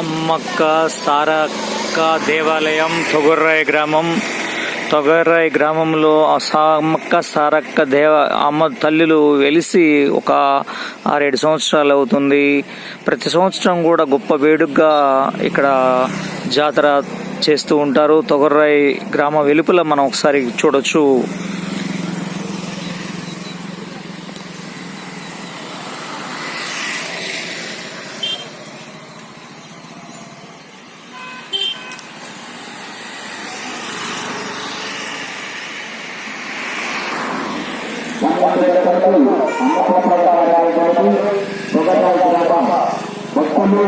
అమ్మక్క సారక్క దేవాలయం తొగర్రాయ గ్రామం. తొగర్రాయి గ్రామంలో అమ్మక్క సమ్మక్క సారక్క దేవ అమ్మ తల్లులు వెలిసి ఒక ఆరేడు సంవత్సరాలు అవుతుంది. ప్రతి సంవత్సరం కూడా గొప్ప వేడుకగా ఇక్కడ జాతర చేస్తూ ఉంటారు. తొగర్రాయి గ్రామ వెలుపల మనం ఒకసారి చూడొచ్చు. భక్తులు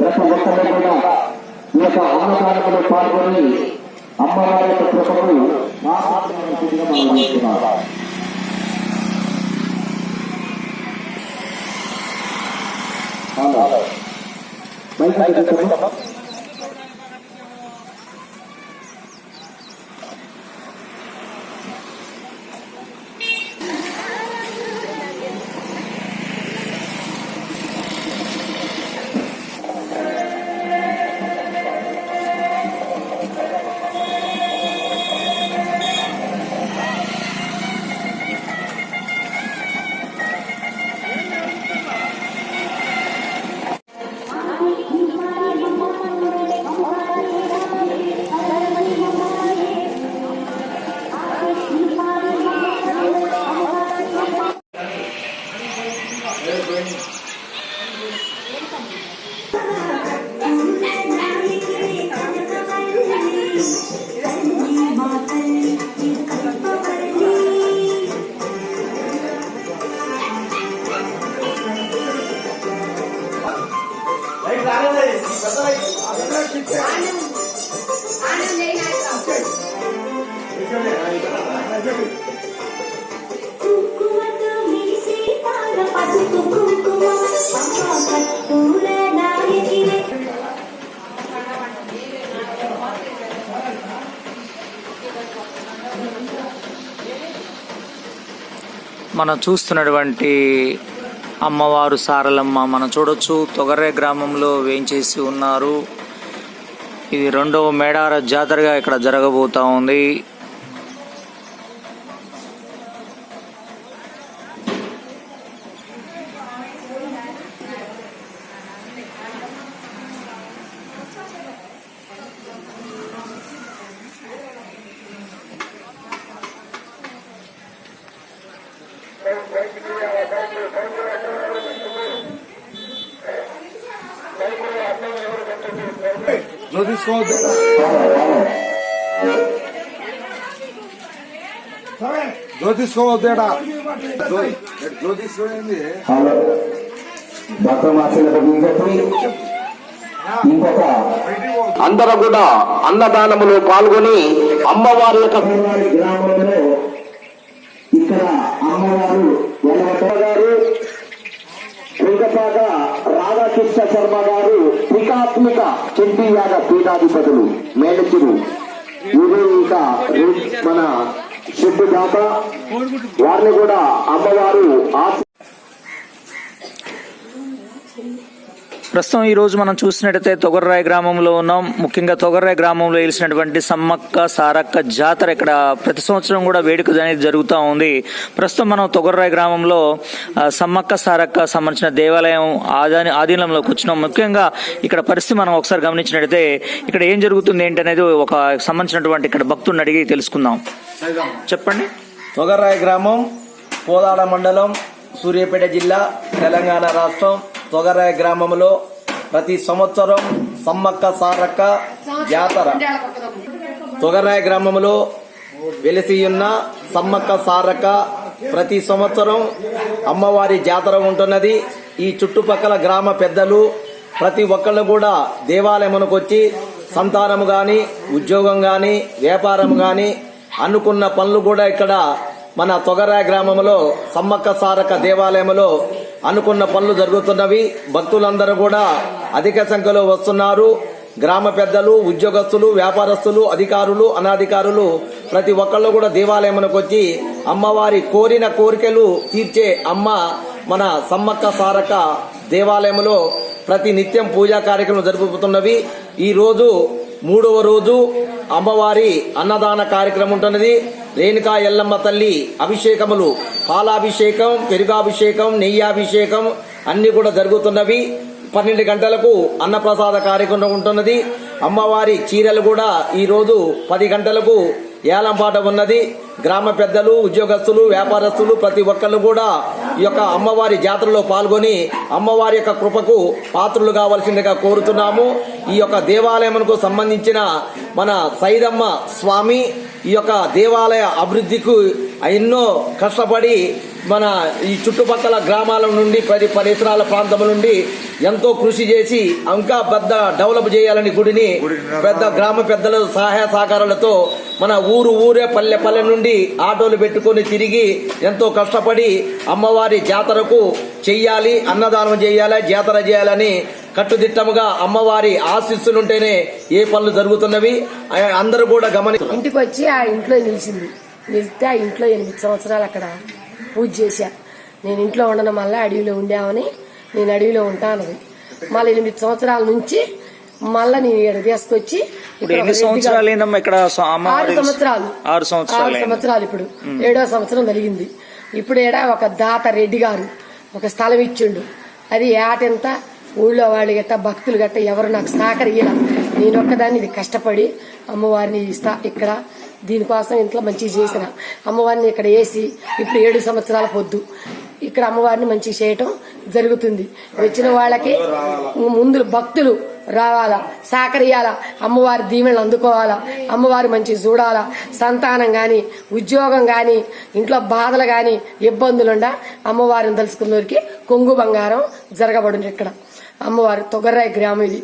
ప్రతి ఒక్కరు కూడా ఈ యొక్క అన్నదానంలో పాల్గొని అమ్మవారి యొక్క కృపకు ఆశీర్వదించడం మనం చేస్తున్నాం. హలో. మైక్ అడ్డుకోండి. కుంకుమతో మనం చూస్తున్నటువంటి అమ్మవారు సారలమ్మ మనం చూడొచ్చు. తొగరే గ్రామంలో వేయించేసి ఉన్నారు. ఇది రెండవ మేడార జాతరగా ఇక్కడ జరగబోతా ఉంది. నువ్వు తీసుకోవద్దు నువ్వు తీసుకోవద్దు ఏడా నువ్వు తీసుకోండి ఇంకొక అందరూ కూడా అన్నదానములో పాల్గొని అమ్మవారి యొక్క గ్రామంలో ఇక్కడ అమ్మవారు గారు శ్రీకపాక రాధాకృష్ణ శర్మ గారు త్రికాత్మిక చింతియాగ పీఠాధిపతులు. మేడచిరు ఇది ఇంకా మన సిద్ధు దాత వారిని కూడా అమ్మవారు ఆశ ప్రస్తుతం ఈ రోజు మనం చూసినట్టయితే తొగర్రాయ గ్రామంలో ఉన్నాం. ముఖ్యంగా తొగర్రాయ గ్రామంలో వెలిసినటువంటి సమ్మక్క సారక్క జాతర ఇక్కడ ప్రతి సంవత్సరం కూడా వేడుక అనేది జరుగుతూ ఉంది. ప్రస్తుతం మనం తొగర్రాయ గ్రామంలో సమ్మక్క సారక్క సంబంధించిన దేవాలయం ఆదాని ఆధీనంలోకి వచ్చినాం. ముఖ్యంగా ఇక్కడ పరిస్థితి మనం ఒకసారి గమనించినట్టయితే ఇక్కడ ఏం జరుగుతుంది ఏంటి అనేది ఒక సంబంధించినటువంటి ఇక్కడ భక్తుడిని అడిగి తెలుసుకుందాం. చెప్పండి. తొగర్రాయ గ్రామం పోదాడ మండలం సూర్యాపేట జిల్లా తెలంగాణ రాష్ట్రం తొగరాయ గ్రామంలో ప్రతి సంవత్సరం సమ్మక్క సారక్క జాతర. తొగరాయ గ్రామంలో వెలిసి ఉన్న సమ్మక్క సారక్క ప్రతి సంవత్సరం అమ్మవారి జాతర ఉంటున్నది. ఈ చుట్టుపక్కల గ్రామ పెద్దలు ప్రతి ఒక్కళ్ళు కూడా దేవాలయమునకు వచ్చి సంతానము గాని ఉద్యోగం గాని వ్యాపారం గాని అనుకున్న పనులు కూడా ఇక్కడ మన తొగరాయ గ్రామంలో సమ్మక్క సారక దేవాలయంలో అనుకున్న పనులు జరుగుతున్నవి. భక్తులందరూ కూడా అధిక సంఖ్యలో వస్తున్నారు. గ్రామ పెద్దలు ఉద్యోగస్తులు వ్యాపారస్తులు అధికారులు అనాధికారులు ప్రతి ఒక్కళ్ళు కూడా దేవాలయమునకు వచ్చి అమ్మవారి కోరిన కోరికలు తీర్చే అమ్మ మన సమ్మక్క సారక దేవాలయంలో ప్రతి నిత్యం పూజా కార్యక్రమం జరుపుతున్నవి. ఈ రోజు మూడవ రోజు అమ్మవారి అన్నదాన కార్యక్రమం ఉంటున్నది. రేణుకా ఎల్లమ్మ తల్లి అభిషేకములు పాలాభిషేకం పెరుగాభిషేకం నెయ్యాభిషేకం అన్ని కూడా జరుగుతున్నవి. పన్నెండు గంటలకు అన్నప్రసాద కార్యక్రమం ఉంటున్నది. అమ్మవారి చీరలు కూడా ఈరోజు పది గంటలకు ఏలంపాట ఉన్నది. గ్రామ పెద్దలు ఉద్యోగస్తులు వ్యాపారస్తులు ప్రతి ఒక్కళ్ళు కూడా ఈ యొక్క అమ్మవారి జాతరలో పాల్గొని అమ్మవారి యొక్క కృపకు పాత్రులు కావాల్సిందిగా కోరుతున్నాము. ఈ యొక్క దేవాలయమునకు సంబంధించిన మన సైదమ్మ స్వామి ఈ యొక్క దేవాలయ అభివృద్ధికి ఎన్నో కష్టపడి మన ఈ చుట్టుపక్కల గ్రామాల నుండి పది పరిసరాల ప్రాంతం నుండి ఎంతో కృషి చేసి ఇంకా పెద్ద డెవలప్ చేయాలని గుడిని పెద్ద గ్రామ పెద్దల సహాయ సహకారాలతో మన ఊరు ఊరే పల్లె పల్లె నుండి ఆటోలు పెట్టుకొని తిరిగి ఎంతో కష్టపడి అమ్మవారి జాతరకు చెయ్యాలి అన్నదానం చేయాలి జాతర చేయాలని కట్టుదిట్టముగా అమ్మవారి ఆశీస్సులుంటేనే ఏ పనులు జరుగుతున్నవి? అందరూ కూడా గమని ఇంటికి వచ్చి ఆ ఇంట్లో నిలిచింది. నిలిస్తే ఆ ఇంట్లో ఎనిమిది సంవత్సరాలు అక్కడ పూజ చేశా. నేను ఇంట్లో ఉండడం వల్ల అడవిలో ఉండామని నేను అడవిలో ఉంటానది. మళ్ళీ ఎనిమిది సంవత్సరాల నుంచి మళ్ళీ నేను ఇక్కడ తీసుకొచ్చి ఎన్ని సంవత్సరాలు ఇక్కడ ఆరు సంవత్సరాలు. ఆరు సంవత్సరాలు. సంవత్సరాలు ఇప్పుడు. ఏడో సంవత్సరం జరిగింది. ఇప్పుడు ఏడా ఒక దాత రెడ్డి గారు ఒక స్థలం ఇచ్చిండు. అది ఏటెంత ఊళ్ళో వాళ్ళు గట్ట భక్తులు గట్ట ఎవరు నాకు సహకరియ్యాల నేను ఒక్కదాన్ని ఇది కష్టపడి అమ్మవారిని ఇస్తా ఇక్కడ. దీనికోసం ఇంట్లో మంచిగా చేసిన. అమ్మవారిని ఇక్కడ వేసి ఇప్పుడు ఏడు సంవత్సరాల పొద్దు. ఇక్కడ అమ్మవారిని మంచిగా చేయటం జరుగుతుంది. వచ్చిన వాళ్ళకి ముందు భక్తులు రావాలా సహకరియాలా అమ్మవారి దీవెనలు అందుకోవాలా అమ్మవారి మంచి చూడాలా సంతానం గాని ఉద్యోగం గాని ఇంట్లో బాధలు గాని ఇబ్బందులుండా అమ్మవారిని తలుసుకున్నోరికి కొంగు బంగారం జరగబడింది ఇక్కడ. అమ్మవారి తొగర్రాయి గ్రామం ఇది.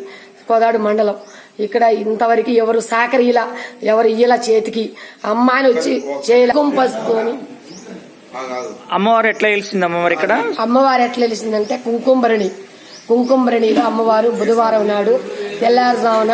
కోదాడు మండలం. ఇక్కడ ఇంతవరకు ఎవరు సహకరిలా ఎవరు ఇయ్యలా చేతికి అమ్మాయిని వచ్చి చేయలే పసుపుని అమ్మవారు ఎట్లా వెలిసిందమ్మా మరి ఇక్కడ? అమ్మవారు ఎట్లా తెలిసిందంటే కుంకుమరణి. కుంకుమరణిలో అమ్మవారు బుధవారం నాడు తెల్లారుజామున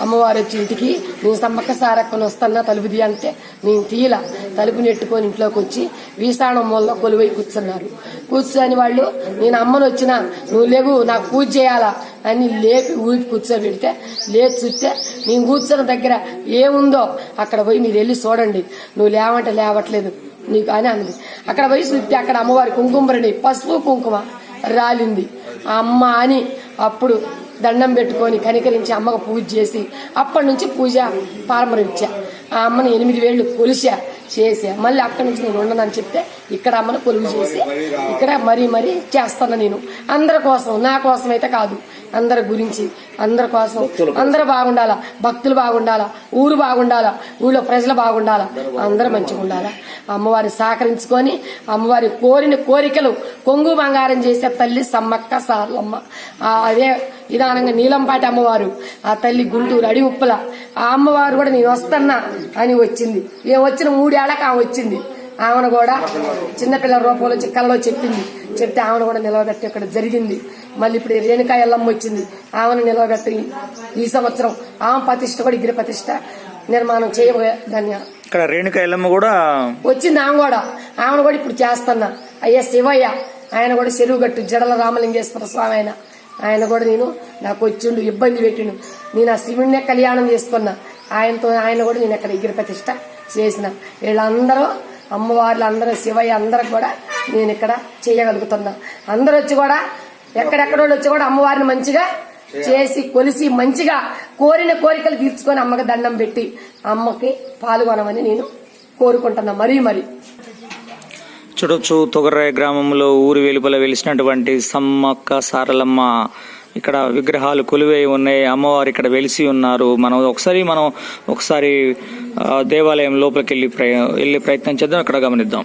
అమ్మవారు వచ్చి ఇంటికి నేను సమ్మక్క సారక్కను వస్తున్నా తలుపు తీ అంటే నేను తీల తలుపు నెట్టుకొని ఇంట్లోకి వచ్చి వీసాణం మూలలో కొలువై కూర్చున్నారు. కూర్చొని వాళ్ళు నేను అమ్మను వచ్చినా నువ్వు లేవు నాకు పూజ చేయాలా? అని లేపి ఊపి కూర్చోబెడితే లేచి చూస్తే నేను కూర్చున్న దగ్గర ఏముందో అక్కడ పోయి మీరు వెళ్ళి చూడండి. నువ్వు లేవంటే లేవట్లేదు. నీకు అని అన్నది అక్కడ పోయి చూస్తే అక్కడ అమ్మవారి కుంకుమరణి పసుపు కుంకుమ రాలింది. ఆ అమ్మ అని అప్పుడు దండం పెట్టుకొని కనికరించి అమ్మకు పూజ చేసి అప్పటి నుంచి పూజ ప్రారంభించా ఆ అమ్మని ఎనిమిది వేళ్ళు కొలిసా చేసా. మళ్ళీ అక్కడి నుంచి నేను ఉండనని చెప్తే ఇక్కడ అమ్మను కొలువు చేసి ఇక్కడ మరీ మరీ చేస్తాను నేను. అందరి కోసం నా కోసం అయితే కాదు. అందరి గురించి అందరి కోసం. అందరూ బాగుండాలా? భక్తులు బాగుండాలా? ఊరు బాగుండాలా? ఊళ్ళో ప్రజలు బాగుండాలా? అందరూ మంచిగా ఉండాలా? అమ్మవారిని సహకరించుకొని అమ్మవారి కోరిన కోరికలు కొంగు బంగారం చేసే తల్లి సమ్మక్క సార్లమ్మ. అదే విధానంగా నీలంపాటి అమ్మవారు. ఆ తల్లి గుంటూరు అడి ఉప్పల ఆ అమ్మవారు కూడా నేను వస్తున్నా అని వచ్చింది. ఏ వచ్చిన మూడేళ్ళకు ఆమె వచ్చింది. ఆమెను కూడా చిన్నపిల్లల రూపంలో వచ్చి కల్లో చెప్పింది. చెప్తే ఆమెను కూడా నిలవబెట్టి ఇక్కడ జరిగింది. మళ్ళీ ఇప్పుడు రేణుకా ఎల్లమ్మ వచ్చింది. ఆమెను నిలవబెట్టి ఈ సంవత్సరం ఆమె ప్రతిష్ట కూడా గిరి ప్రతిష్ట నిర్మాణం చేయబోయే దాన్ని ఇక్కడ రేణుక ఎల్లమ్మ కూడా వచ్చింది ఆమె కూడా. ఆమెను కూడా ఇప్పుడు చేస్తున్నా. అయ్యా శివయ్య ఆయన కూడా చెరువు గట్టు జడల రామలింగేశ్వర స్వామి ఆయన. ఆయన కూడా నేను నాకు వచ్చిండు ఇబ్బంది పెట్టిండు. నేను ఆ శివుడినే కళ్యాణం చేసుకున్నా. ఆయనతో ఆయన కూడా నేను ఇక్కడ ఎగిరి ప్రతిష్ట చేసిన. వీళ్ళందరూ అమ్మవార్లు అందరూ శివయ్య అందరికి కూడా నేను ఇక్కడ చేయగలుగుతున్నా. అందరూ వచ్చి కూడా ఎక్కడెక్కడ వచ్చి కూడా అమ్మవారిని మంచిగా చేసి కొలిసి మంచిగా కోరిన కోరికలు తీర్చుకొని అమ్మకి దండం పెట్టి అమ్మకి పాల్గొనమని నేను కోరుకుంటున్నా. మరీ మరీ. చూడొచ్చు తొగర్రాయ గ్రామంలో ఊరు వెలుపల వెలిసినటువంటి సమ్మక్క సారలమ్మ. ఇక్కడ విగ్రహాలు కొలువై ఉన్నాయి. అమ్మవారు ఇక్కడ వెలిసి ఉన్నారు. మనం ఒకసారి మనం ఒకసారి దేవాలయం లోపలికి వెళ్ళి ప్రయ- వెళ్ళే ప్రయత్నం చేద్దాం. అక్కడ గమనిద్దాం.